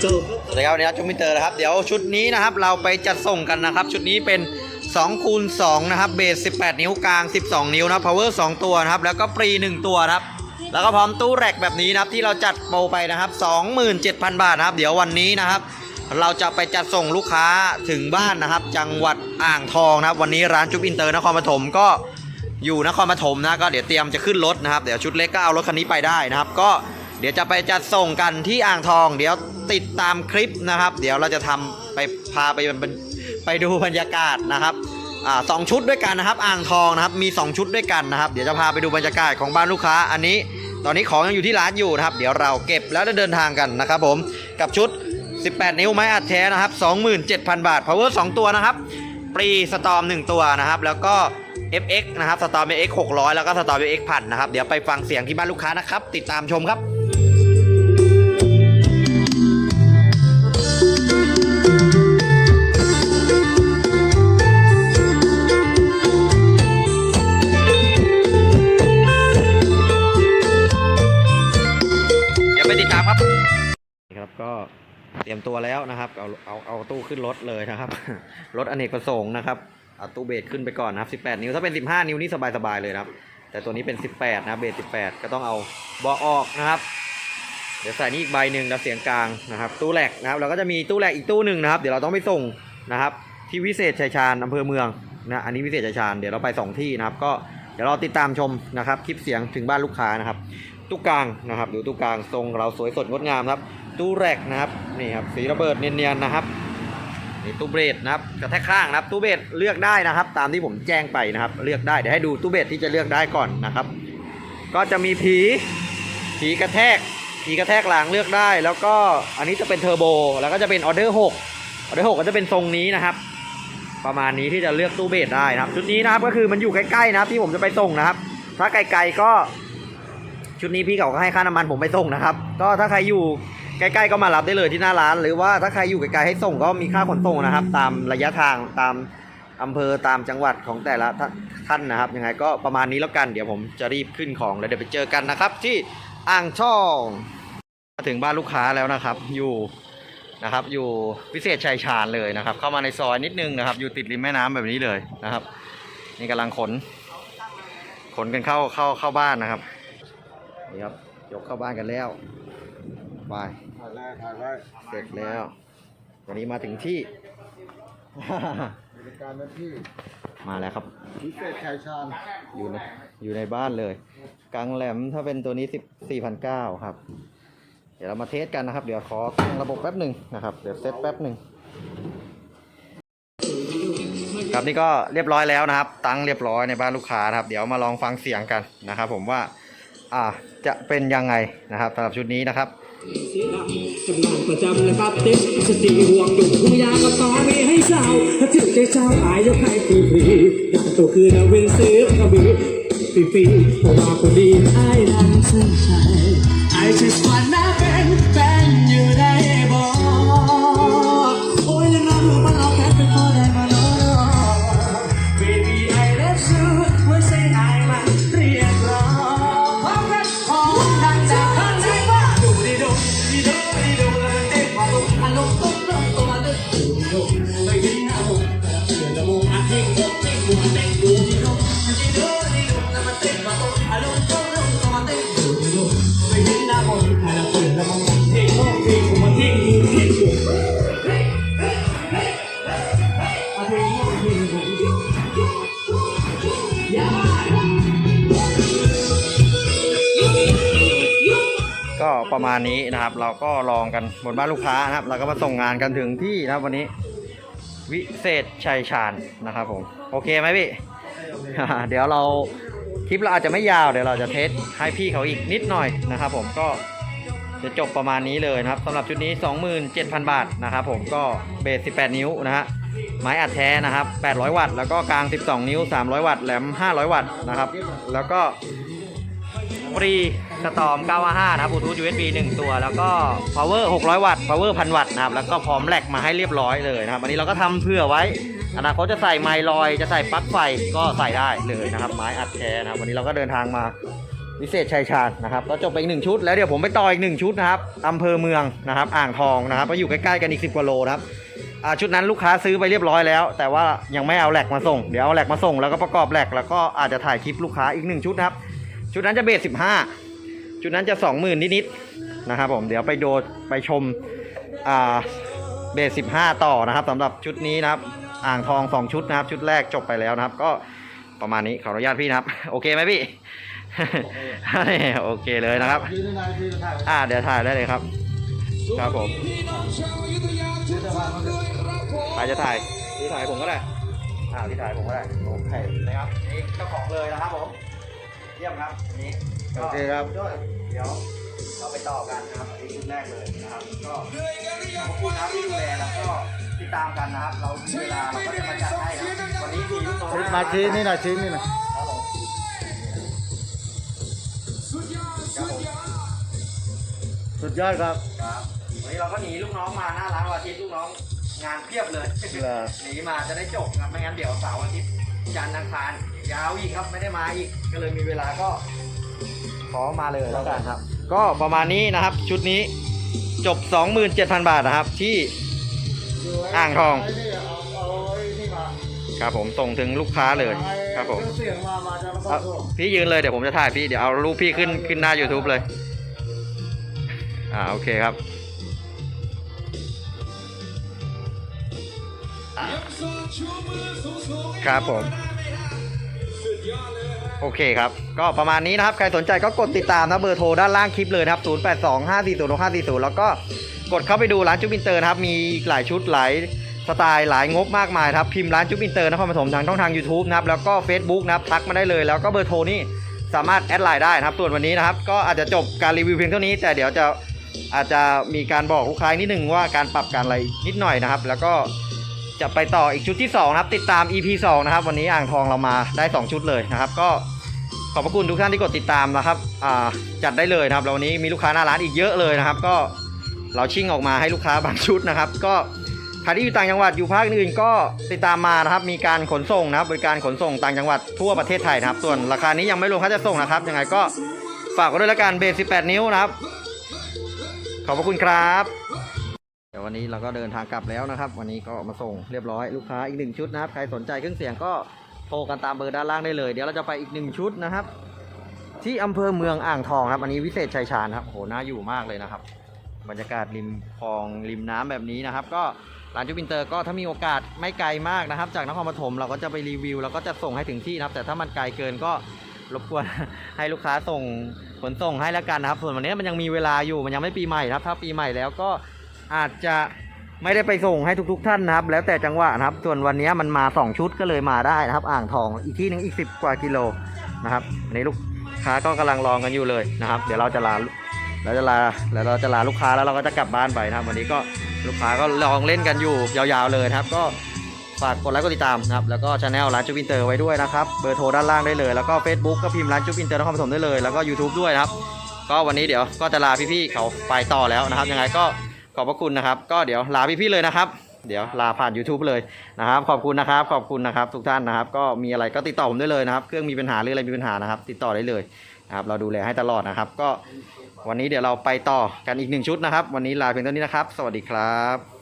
เจ้าสวัสดีครับวันนี้ชุดมิเตอร์นะครับเดี๋ยวชุดนี้นะครับเราไปจัดส่งกันนะครับ ชุดนี้เป็น2คูณ2นะครับเบส18 นิ้วกลาง 12 นิ้วนะครับ power 2ตัวนะครับแล้วก็ปรี 1 ตัวนะครับแล้วก็พร้อมตู้แรกแบบนี้นะครับที่เราจัดโปรไปนะครับ 27,000 บาทนะครับ เดี๋ยววันนี้นะครับ เราจะไปจัดส่งลูกค้าถึงบ้านนะครับ จังหวัดอ่างทองนะครับ วันนี้ร้านจุ๊บอินเตอร์นครปฐมก็อยู่นครปฐมนะก็เดี๋ยวเตรียมจะขึ้นรถนะครับเดี๋ยวชุดเล็กก็เอารถคันนี้ไปได้นะครับก็ เดี๋ยวจะไปจัดส่งกันที่อ่างทอง เดี๋ยวติดตามคลิปนะครับ เดี๋ยวเราจะทำไปพาไปไปดูบรรยากาศนะครับอ่าสองชุดด้วยกันนะครับ อ่างทองนะครับมี 2 ชุดด้วยกันนะครับ เดี๋ยวจะพาไปดูบรรยากาศของบ้านลูกค้าอันนี้ ตอนนี้ของยังอยู่ที่ร้านอยู่นะครับ เดี๋ยวเราเก็บแล้วจะเดินทางกันนะครับผมกับชุด 18 นิ้วไม้อัดแท้นะครับ 27,000 บาท power 2 ตัวนะครับปรีสตอม1ตัวนะครับ แล้วก็ FX นะครับสตอม FX 600 แล้วก็สตอม FX พันนะครับ เดี๋ยวไปฟังเสียงที่บ้านลูกค้านะครับ ติดตามชมครับ เตรียมตัวแล้วนะครับเอาเอาเอาตู้ขึ้นรถเลยนะครับรถอเนกประสงค์นะครับเอาตู้เบสขึ้นไปก่อนนะครับ18 นิ้วถ้าเป็น 15 นิ้วนี่สบายๆเลยนะครับ แต่ตัวนี้เป็น 18 นะครับเบส18 ก็ต้องเอาเบาะออกนะครับเดี๋ยวใส่นี่อีกใบหนึ่งแล้วเสียงกลางนะครับ ตู้แหลกนะครับเราก็จะมีตู้แหลกอีกตู้หนึ่งนะครับ เดี๋ยวเราต้องไปส่งนะครับที่วิเศษชัยชาญอำเภอเมืองนะอันนี้วิเศษชัยชาญเดี๋ยวเราไปสองที่นะครับ ก็เดี๋ยวเราติดตามชมนะครับคลิปเสียงถึงบ้านลูกค้านะครับตู้กลางนะครับดูตู้กลางทรงเราสวยสดงดงามครับ ตู้แรกนะครับนี่ครับสีระเบิดเนียนๆนะครับนี่ตู้เบรดนะครับกระแทกข้างนะครับตู้เบรดเลือกได้นะครับ ตามที่ผมแจ้งไปนะครับ เลือกได้เดี๋ยวให้ดูตู้เบรดที่จะเลือกได้ก่อนนะครับ ก็จะมีผีผีกระแทกผีกระแทกหลังเลือกได้ แล้วก็อันนี้จะเป็นเทอร์โบแล้วก็จะเป็นออเดอร์หกออเดอร์หกก็จะเป็นทรงนี้นะครับ ประมาณนี้ที่จะเลือกตู้เบสได้นะครับ ชุดนี้นะครับก็คือมันอยู่ใกล้ๆนะครับ ที่ผมจะไปส่งนะครับ ถ้าไกลๆก็ชุดนี้พี่เขาก็ให้ค่าน้ำมันผมไปส่งนะครับ ก็ถ้าใครอยู่ ใกล้ๆก็มารับได้เลยที่หน้าร้าน หรือว่าถ้าใครอยู่ไกลๆให้ส่งก็มีค่าขนส่งนะครับ ตามระยะทางตามอำเภอตามจังหวัดของแต่ละท่านนะครับยังไงก็ประมาณนี้แล้วกันเดี๋ยวผมจะรีบขึ้นของแล้วเดี๋ยวไปเจอกันนะครับ ที่อ่างช่องมาถึงบ้านลูกค้าแล้วนะครับ อยู่นะครับ อยู่พิเศษชัยชาญเลยนะครับ เข้ามาในซอยนิดนึงนะครับ อยู่ติดริมแม่น้ำแบบนี้เลยนะครับ นี่กำลังขน ขนกันเข้าเข้าเข้าบ้านนะครับนี่ครับยกเข้าบ้านกันแล้ว บายถ่ายไว้ถ่ายไว้เสร็จแล้ววันนี้มาถึงที่ บริการหน้าที่มาแล้วครับ พิเศษชัยชาญอยู่ในอยู่ในบ้านเลยกลางแหลมถ้าเป็นตัวนี้สิบสี่พันเก้าครับ เดี๋ยวเรามาเทสกันนะครับ เดี๋ยวขอตั้งระบบแป๊บหนึ่งนะครับ เดี๋ยวเซตแป๊บหนึ่งครับนี่ก็เรียบร้อยแล้วนะครับ ตั้งเรียบร้อยในบ้านลูกค้านะครับ เดี๋ยวมาลองฟังเสียงกันนะครับ ผมว่า อ่าจะเป็นยังไงนะครับสำหรับชุดนี้นะครับ สีดำจำนานประจำและครับติ๊กสติห่วงดุผู้ยากับฟ้ามีให้สาวถ้าถึงใจเช้าอายจะให้ฟรีฟรีอยากตัวคือนาวินซื้อกระบี่ฟรีฟรีเพราะว่าคนดีไอ้นั้นเส้นชัย I just wanna เป็นแฟน ก็ประมาณนี้นะครับ เราก็ลองกันบนบ้านลูกค้านะครับ เราก็มาส่งงานกันถึงที่นะครับวันนี้ วิเศษชัยชาญนะครับผม โอเคไหมพี่ เดี๋ยวเราคลิปเราอาจจะไม่ยาวเดี๋ยวเราจะเทสให้พี่เขาอีกนิดหน่อยนะครับผมก็จะจบประมาณนี้เลยนะครับสำหรับชุดนี้ 27,000 บาทนะครับผมก็เบส 18 นิ้วนะฮะไม้อัดแท้นะครับ 800 วัตต์ แล้วก็กลาง 12 นิ้ว 300 วัตต์ แหลม 500 วัตต์นะครับ แล้วก็ ฟรีสตอม 955 นะครับบลูทูธ USB 1 ตัว แล้วก็ power 600 วัตต์ power 1,000 วัตต์นะครับ แล้วก็พร้อมแหลกมาให้เรียบร้อยเลยนะครับ อันนี้เราก็ทำเผื่อไว้ อนาคตจะใส่ไมลอย จะใส่ปลั๊กไฟก็ใส่ได้เลยนะครับ ไม้อัดแท้นะครับ วันนี้เราก็เดินทางมาวิเศษชัยชาญนะครับ ก็จบไปอีกหนึ่งชุด แล้วเดี๋ยวผมไปต่ออีกหนึ่งชุดนะครับอำเภอเมืองนะครับ อ่างทองนะครับก็อยู่ใกล้ๆกันอีกสิบกว่าโลนะครับชุดนั้นลูกค้าซื้อไปเรียบร้อยแล้ว แต่ว่ายังไม่เอาแหลกมาส่ง เดี๋ยวเอาแหลกมาส่งแล้วก็ประกอบแหลกแล้วก็อาจจะถ่ายคลิปลูกค้าอีกหนึ่งชุดนะครับ ชุดนั้นจะเบสสิบห้าชุดนั้นจะสองหมื่นนิดๆนะครับผมเดี๋ยวไปโดไปชมอ่าเบสสิบห้าต่อนะครับสำหรับชุดนี้นะครับ อ่างทองสองชุดนะครับ ชุดแรกจบไปแล้วนะครับ ก็ประมาณนี้ขออนุญาตพี่นะครับ โอเคไหมพี่โอเคเลยนะครับอ่าเดี๋ยวถ่ายได้เลยครับครับผมถ่ายมาเลยใครจะถ่ายพี่ถ่ายผมก็ได้อ่าพี่ถ่ายผมก็ได้โอเคนะครับนี่เจ้าของเลยนะครับผม เยี่ยมครับอันนี้โอเคครับ ด้วยเดี๋ยวเราไปต่อกันนะครับอันนี้ชุดแรกเลยนะครับก็ขอบคุณนะครับที่ดูแลแล้วก็ติดตามกันนะครับ เรามีเวลาเราก็จะมาจัดให้นะครับวันนี้มีลูกน้องมาชี้นี่หน่อยชี้นี่หน่อยครับผมครับผมสุดยอดครับ ครับวันนี้เราก็หนีลูกน้องมาหน้าร้านวันอาทิตย์ลูกน้องงานเพียบเลยเหรอ หนีมาจะได้จบครับไม่งั้นเดี๋ยวเสาร์อาทิตย์ จันทร์อังคารยาวอีกครับไม่ได้มาอีก ก็เลยมีเวลาก็ ขอมาเลยแล้วกันครับ ก็ประมาณนี้นะครับ ชุดนี้จบ 27,000 บาทนะครับ ที่อ่างทอง ครับผมส่งถึงลูกค้าเลยครับผมพี่ยืนเลยเดี๋ยวผมจะถ่ายพี่เดี๋ยวเอารูปพี่ขึ้นขึ้นหน้า YouTube เลย อ่าโอเคครับอ่า ครับผม โอเคครับ ก็ประมาณนี้นะครับ ใครสนใจก็กดติดตามนะเบอร์โทรด้านล่างคลิปเลยนะครับ 0 8 2 5 4 0 6 5 4 0 แล้วก็กดเข้าไปดูร้านจุ๊บอินเตอร์นะครับ มีหลายชุดหลายสไตล์หลายงบมากมายครับ พิมพ์ร้านจุ๊บอินเตอร์นครปฐมทางช่องทาง YouTube นะครับ แล้วก็ Facebook นะครับ ทักมาได้เลย แล้วก็เบอร์โทรนี่สามารถแอดไลน์ได้นะครับ ส่วนวันนี้นะครับ ก็อาจจะจบการรีวิวเพียงเท่านี้ แต่เดี๋ยวจะอาจจะมีการบอกลูกค้านิดนึงว่าการปรับการอะไรนิดหน่อยนะครับ แล้วก็ จะไปต่ออีกชุดที่ 2 นะครับ ติดตาม EP 2 นะครับ วันนี้อ่างทองเรามาได้ 2 ชุดเลยนะครับ ก็ขอบพระคุณทุกท่านที่กดติดตามนะครับจัดได้เลยนะครับแล้ววันนี้มีลูกค้าหน้าร้านอีกเยอะเลยนะครับ ก็เราชิ่งออกมาให้ลูกค้าบางชุดนะครับ ก็ใครที่อยู่ต่างจังหวัดอยู่ภาคอื่นก็ติดตามมานะครับ มีการขนส่งนะครับ บริการขนส่งต่างจังหวัดทั่วประเทศไทยนะครับ ส่วนราคานี้ยังไม่รวมค่าจะส่งนะครับยังไงก็ฝากไว้ด้วยละกันเบส18 นิ้วนะครับ ขอบพระคุณครับ เดี๋ยววันนี้เราก็เดินทางกลับแล้วนะครับ วันนี้ก็มาส่งเรียบร้อยลูกค้าอีกหนึ่งชุดนะครับใครสนใจเครื่องเสียงก็โทรกันตามเบอร์ด้านล่างได้เลย เดี๋ยวเราจะไปอีกหนึ่งชุดนะครับ ที่อำเภอเมืองอ่างทองครับอันนี้วิเศษชัยชาญครับโหน่าอยู่มากเลยนะครับ บรรยากาศริมคลองริมน้ำแบบนี้นะครับ ก็ร้านจูบินเตอร์ก็ถ้ามีโอกาสไม่ไกลมากนะครับ จากนครปฐมเราก็จะไปรีวิวเราก็จะส่งให้ถึงที่นะครับ แต่ถ้ามันไกลเกินก็รบกวนให้ลูกค้าส่งขนส่งให้แล้วกันนะครับ ส่วนวันนี้มันยังมีเวลาอยู่มันยังไม่ปีใหม่นะครับ ถ้าปีใหม่แล้วก็ อาจจะไม่ได้ไปส่งให้ทุก ๆ ท่านนะครับ แล้วแต่จังหวะนะครับ ส่วนวันนี้มันมาสองชุดก็เลยมาได้นะครับ อ่างทองอีกที่หนึงอีก 10 กว่ากิโลนะครับอันนี้ลูกค้าก็กำลังรองกันอยู่เลยนะครับ เดี๋ยวเราจะลาเราจะลาแล้วเราจะลาลูกค้าแล้วเราก็จะกลับบ้านไปนะครับ วันนี้ก็ลูกค้าก็ลองเล่นกันอยู่ยาวๆเลยนะครับ ก็ฝากกดไลค์กดติดตามนะครับแล้วก็ช anel ร้านจูบินเตอร์ไว้ด้วยนะครับเบอร์โทรด้านล่างได้เลยแล้วก็ Facebook ก็พิมพ์ร้านจูบินเตอร์นครปฐมได้เลยแล้วก็ YouTube ด้วยนะครับ ก็วันนี้เดี๋ยวก็จะลาพี่ๆเขาไปต่อแล้วนะครับ ยังไงก็ อบพระคุณนะครับ ก็เดี๋ยวลาพี่ๆเลยนะครับ เดี๋ยวลาผ่าน YouTube เลยนะครับ ขอบคุณนะครับ ขอบคุณนะครับ ทุกท่านนะครับ ก็มีอะไรก็ติดต่อผมได้เลยนะครับ เครื่องมีปัญหาหรืออะไรมีปัญหานะครับ ติดต่อได้เลยนะครับ เราดูแลให้ตลอดนะครับ ก็วันนี้เดี๋ยวเราไปต่อกันอีกหนึ่งชุดนะครับ วันนี้ลาเพียงเท่านี้นะครับ สวัสดีครับ